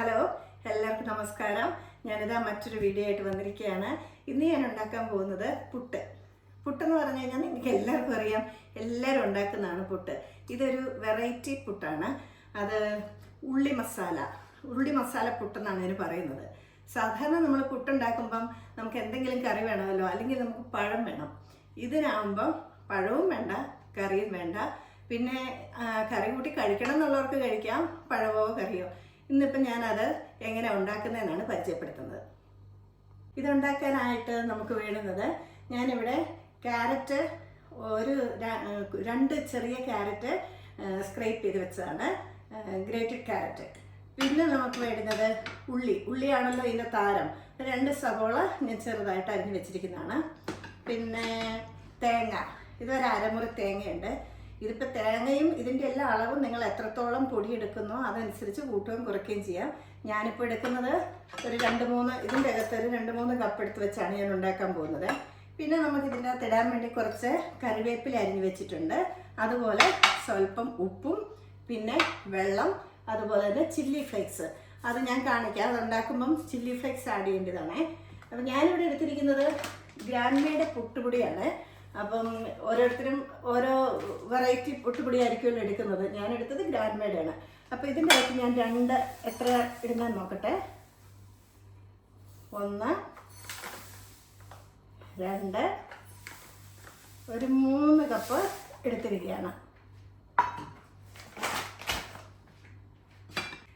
Hello എല്ലാവർക്കും നമസ്കാരം. ഞാനിതാ മറ്റൊരു വീഡിയോ ആയിട്ട് വന്നിരിക്കുകയാണ്. ഇന്ന് ഞാൻ ഉണ്ടാക്കാൻ പോകുന്നത് പുട്ട്. പുട്ടെന്ന് പറഞ്ഞു കഴിഞ്ഞാൽ നിങ്ങൾക്ക് എല്ലാവർക്കും അറിയാം എല്ലാവരും ഉണ്ടാക്കുന്നതാണ് പുട്ട്. ഇതൊരു വെറൈറ്റി പുട്ടാണ്. അത് ഉള്ളി മസാല ഉള്ളി മസാല പുട്ടെന്നാണ് ഇതിന് പറയുന്നത്. സാധാരണ നമ്മൾ പുട്ടുണ്ടാക്കുമ്പം നമുക്ക് എന്തെങ്കിലും കറി വേണമല്ലോ അല്ലെങ്കിൽ നമുക്ക് പഴം വേണം. ഇതിനാകുമ്പം പഴവും വേണ്ട കറിയും വേണ്ട. പിന്നെ കറി കൂട്ടി കഴിക്കണം എന്നുള്ളവർക്ക് കഴിക്കാം പഴവോ കറിയോ. ഇന്നിപ്പം ഞാനത് എങ്ങനെ ഉണ്ടാക്കുന്നതെന്നാണ് പരിചയപ്പെടുത്തുന്നത്. ഇതുണ്ടാക്കാനായിട്ട് നമുക്ക് വേണ്ടുന്നത് ഞാനിവിടെ ക്യാരറ്റ് ഒരു രണ്ട് ചെറിയ ക്യാരറ്റ് സ്ക്രേപ്പ് ചെയ്ത് വെച്ചതാണ് ഗ്രേറ്റഡ് ക്യാരറ്റ്. പിന്നെ നമുക്ക് വേണ്ടുന്നത് ഉള്ളി. ഉള്ളിയാണല്ലോ ഇതിന്റെ താരം. രണ്ട് സവോള ഞാൻ ചെറുതായിട്ട് അരിഞ്ഞ് വെച്ചിരിക്കുന്നതാണ്. പിന്നെ തേങ്ങ. ഇതൊരു അരമുറി തേങ്ങയുണ്ട്. ഇതിപ്പോൾ തേങ്ങയും ഇതിന്റെ എല്ലാ അളവും നിങ്ങൾ എത്രത്തോളം പൊടിയെടുക്കുന്നോ അതനുസരിച്ച് കൂട്ടുകയും കുറയ്ക്കുകയും ചെയ്യാം. ഞാനിപ്പോൾ എടുക്കുന്നത് ഒരു രണ്ട് മൂന്ന് ഇതിന്റെ അകത്ത് ഒരു രണ്ട് മൂന്ന് കപ്പ് എടുത്ത് വെച്ചാണ് ഞാൻ ഉണ്ടാക്കാൻ പോകുന്നത്. പിന്നെ നമുക്ക് ഇതിന്റെ അകത്ത് ഇടാൻ വേണ്ടി കുറച്ച് കറിവേപ്പില അരിഞ്ഞ് വെച്ചിട്ടുണ്ട്. അതുപോലെ സ്വല്പം ഉപ്പും പിന്നെ വെള്ളം അതുപോലെ തന്നെ ചില്ലി ഫ്ലേക്സ് അത് ഞാൻ കാണിക്കാം. അത് ഉണ്ടാക്കുമ്പം ചില്ലി ഫ്ലേക്സ് ആഡ് ചെയ്യേണ്ടതാണേ. അപ്പം ഞാനിവിടെ എടുത്തിരിക്കുന്നത് ഗ്രാൻമയുടെ പുട്ടുപൊടിയാണ്. അപ്പം ഓരോരുത്തരും ഓരോ വെറൈറ്റി പുട്ടുപൊടി ആയിരിക്കുമല്ലോ എടുക്കുന്നത്. ഞാൻ എടുത്തത് ഗ്രാൻഡ് മേഡാണ് അപ്പോൾ ഇതിന്റെ അകത്ത് ഞാൻ രണ്ട് എത്ര ഇടുന്നത് നോക്കട്ടെ? ഒന്ന് രണ്ട് ഒരു മൂന്ന് കപ്പ് എടുത്തിരിക്കുകയാണ്.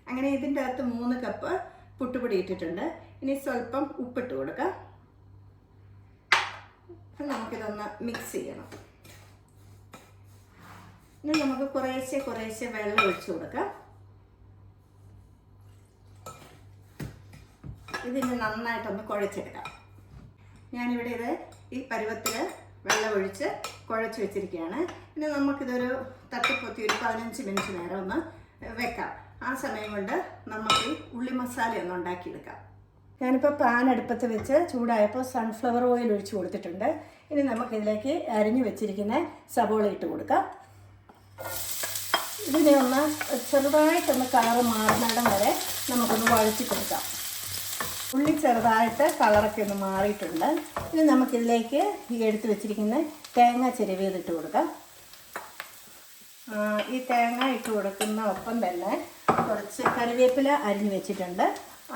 അങ്ങനെ ഇതിന്റെ അകത്ത് മൂന്ന് കപ്പ് പുട്ടുപൊടി ഇട്ടിട്ടുണ്ട്. ഇനി സ്വല്പം ഉപ്പിട്ട് കൊടുക്കാം. നമുക്കിതൊന്ന് മിക്സ് ചെയ്യണം. ഇനി നമുക്ക് കുറേശ്ശെ കുറേശ്ശെ വെള്ളം ഒഴിച്ചു കൊടുക്കാം. ഇതിന് നന്നായിട്ടൊന്ന് കുഴച്ചെടുക്കാം. ഞാനിവിടെ ഇത് ഈ പരുവത്തിൽ വെള്ളം ഒഴിച്ച് കുഴച്ച് വെച്ചിരിക്കുകയാണ്. ഇനി നമുക്കിതൊരു തട്ടിപ്പൊത്തി ഒരു പതിനഞ്ച് മിനിറ്റ് നേരം ഒന്ന് വെക്കാം. ആ സമയം കൊണ്ട് നമുക്ക് ഉള്ളി മസാല ഒന്ന് ഉണ്ടാക്കിയെടുക്കാം. ഞാനിപ്പോൾ പാൻ അടുപ്പത്ത് വെച്ച് ചൂടായപ്പോൾ സൺഫ്ലവർ ഓയിൽ ഒഴിച്ച് കൊടുത്തിട്ടുണ്ട്. ഇനി നമുക്കിതിലേക്ക് അരിഞ്ഞു വെച്ചിരിക്കുന്ന സബോള ഇട്ട് കൊടുക്കാം. ഇതിനെ ഒന്ന് ചെറുതായിട്ടൊന്ന് കളറ് മാറുന്നിടം വരെ നമുക്കൊന്ന് വഴറ്റി കൊടുക്കാം. ഉള്ളി ചെറുതായിട്ട് കളറൊക്കെ ഒന്ന് മാറിയിട്ടുണ്ട്. ഇനി നമുക്കിതിലേക്ക് ഈ എടുത്ത് വെച്ചിരിക്കുന്ന തേങ്ങ ചെരുവിയതിട്ട് കൊടുക്കാം. ഈ തേങ്ങ ഇട്ട് കൊടുക്കുന്ന ഒപ്പം തന്നെ കുറച്ച് കറിവേപ്പില അരിഞ്ഞു വെച്ചിട്ടുണ്ട്.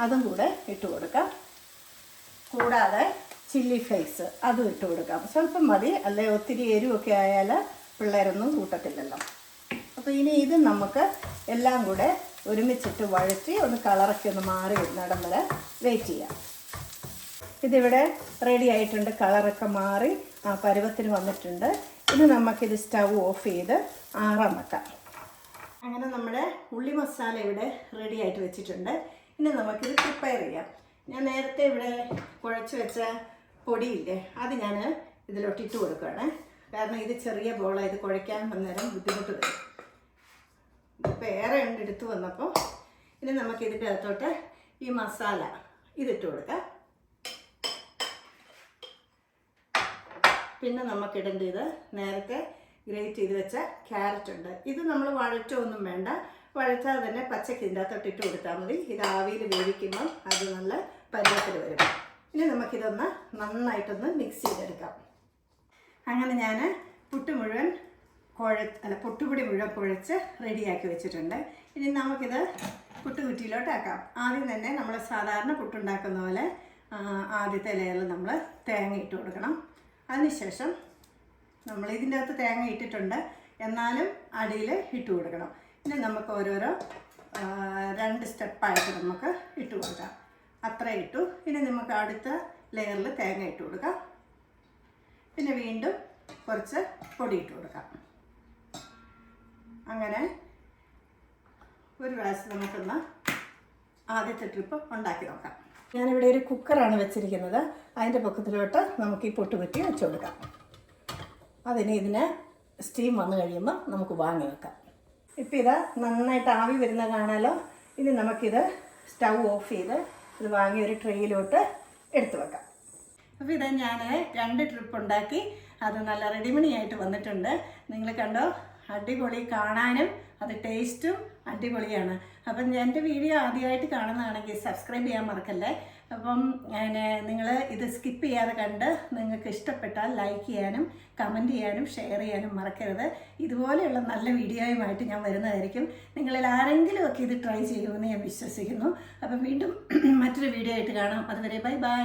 അതും കൂടെ ഇട്ട് കൊടുക്കാം. കൂടാതെ ചില്ലി ഫ്ലേക്സ് അതും ഇട്ട് കൊടുക്കാം. സ്വല്പം മതി. അല്ലെ ഒത്തിരി എരിവൊക്കെ ആയാൽ പിള്ളേരൊന്നും കൂട്ടത്തില്ലല്ലോ. അപ്പോൾ ഇനി ഇത് നമുക്ക് എല്ലാം കൂടെ ഒരുമിച്ചിട്ട് വഴറ്റി ഒന്ന് കളറൊക്കെ ഒന്ന് മാറി വരെ വെയിറ്റ് ചെയ്യാം. ഇതിവിടെ റെഡി ആയിട്ടുണ്ട്. കളറൊക്കെ മാറി ആ പരുവത്തിന് വന്നിട്ടുണ്ട്. ഇനി നമുക്കിത് സ്റ്റവ് ഓഫ് ചെയ്ത് ആറാൻ വെക്കാം അങ്ങനെ നമ്മുടെ ഉള്ളി മസാല ഇവിടെ റെഡി ആയിട്ട് വെച്ചിട്ടുണ്ട്. ഇനി നമുക്കിത് പ്രിപ്പയർ ചെയ്യാം. ഞാൻ നേരത്തെ ഇവിടെ കുഴച്ച് വെച്ച പൊടിയില്ലേ അത് ഞാൻ ഇതിലൊട്ടിട്ട് കൊടുക്കുകയാണ്. കാരണം ഇത് ചെറിയ ബോളായത് കുഴയ്ക്കാൻ വന്നേരം ബുദ്ധിമുട്ട് വരും. ഇതിപ്പോൾ ഏറെ ഉണ്ട് എടുത്തു വന്നപ്പോൾ ഇനി നമുക്ക് ഇതിന്റെ അകത്തോട്ട് ഈ മസാല ഇതിട്ട് കൊടുക്കാം. പിന്നെ നമുക്ക് ഇടേണ്ടത് നേരത്തെ ഗ്രേറ്റ് ചെയ്ത് വെച്ച ക്യാരറ്റ് ഉണ്ട്. ഇത് നമ്മൾ വഴറ്റൊന്നും വേണ്ട. വഴറ്റാതെ തന്നെ അകത്തോട്ട് ഇട്ട് കൊടുത്താൽ മതി. ഇത് ആവിയിൽ വേവിക്കുമ്പം അത് നല്ല പരുവത്തിൽ വരും. ഇനി നമുക്കിതൊന്ന് നന്നായിട്ടൊന്ന് മിക്സ് ചെയ്തെടുക്കാം. അങ്ങനെ ഞാൻ പുട്ട് മുഴുവൻ കുഴ അല്ല പുട്ടുപൊടി മുഴുവൻ കുഴച്ച് റെഡിയാക്കി വെച്ചിട്ടുണ്ട്. ഇനി നമുക്കിത് പുട്ടുകുറ്റിയിലോട്ടാക്കാം ആദ്യം തന്നെ നമ്മൾ സാധാരണ പുട്ടുണ്ടാക്കുന്ന പോലെ ആദ്യത്തെ ലെയറിൽ നമ്മൾ തേങ്ങ ഇട്ട് കൊടുക്കണം. അതിനുശേഷം നമ്മൾ ഇതിന്റെ അകത്ത് തേങ്ങ ഇട്ടിട്ടുണ്ട്. എന്നാലും അടിയിൽ ഇട്ട് കൊടുക്കണം. ഇനി നമുക്ക് ഓരോരോ രണ്ട് സ്റ്റെപ്പായിട്ട് നമുക്ക് ഇട്ട് കൊടുക്കാം. അത്ര ഇട്ടു. ഇനി നമുക്ക് അടുത്ത ലെയറിൽ തേങ്ങ ഇട്ട് കൊടുക്കാം. പിന്നെ വീണ്ടും കുറച്ച് പൊടി ഇട്ട് കൊടുക്കാം. അങ്ങനെ ഒരു പ്രാവശ്യം നമുക്കൊന്ന് ആദ്യത്തെ ട്രിപ്പ് ഉണ്ടാക്കി നോക്കാം. ഞാനിവിടെ ഒരു കുക്കറാണ് വെച്ചിരിക്കുന്നത്. അതിന്റെ പൊക്കത്തിലോട്ട് നമുക്ക് ഈ പൊട്ടുകുറ്റി വെച്ച് കൊടുക്കാം. അതിന് ഇതിന് സ്റ്റീം വന്നു കഴിയുമ്പോൾ നമുക്ക് വാങ്ങി വെക്കാം. ഇപ്പം ഇത് നന്നായിട്ട് ആവി വരുന്ന കാണാലോ. ഇനി നമുക്കിത് സ്റ്റൗ ഓഫ് ചെയ്ത് ഇത് വാങ്ങി ഒരു ട്രെയിലോട്ട് എടുത്തു വെക്കാം. അപ്പോൾ ഇത് ഞാൻ രണ്ട് ട്രിപ്പ് ഉണ്ടാക്കി. അത് നല്ല റെഡിമണിയായിട്ട് വന്നിട്ടുണ്ട്. നിങ്ങൾ കണ്ടോ? അടിപൊളി കാണാനും അത് ടേസ്റ്റും അടിപൊളിയാണ്. അപ്പം എന്റെ വീഡിയോ ആദ്യമായിട്ട് കാണുന്നതാണെങ്കിൽ സബ്സ്ക്രൈബ് ചെയ്യാൻ മറക്കല്ലേ? അപ്പം നിങ്ങൾ ഇത് സ്കിപ്പ് ചെയ്യാതെ കണ്ട് നിങ്ങൾക്ക് ഇഷ്ടപ്പെട്ടാൽ ലൈക്ക് ചെയ്യാനും കമന്റ് ചെയ്യാനും ഷെയർ ചെയ്യാനും മറക്കരുത്. ഇതുപോലെയുള്ള നല്ല വീഡിയോയുമായിട്ട് ഞാൻ വരുന്നതായിരിക്കും. നിങ്ങളിൽ ആരെങ്കിലും ഒക്കെ ഇത് ട്രൈ ചെയ്യുമെന്ന് ഞാൻ വിശ്വസിക്കുന്നു. അപ്പം വീണ്ടും മറ്റൊരു വീഡിയോ ആയിട്ട് കാണാം. അതുവരെ ബൈ ബൈ.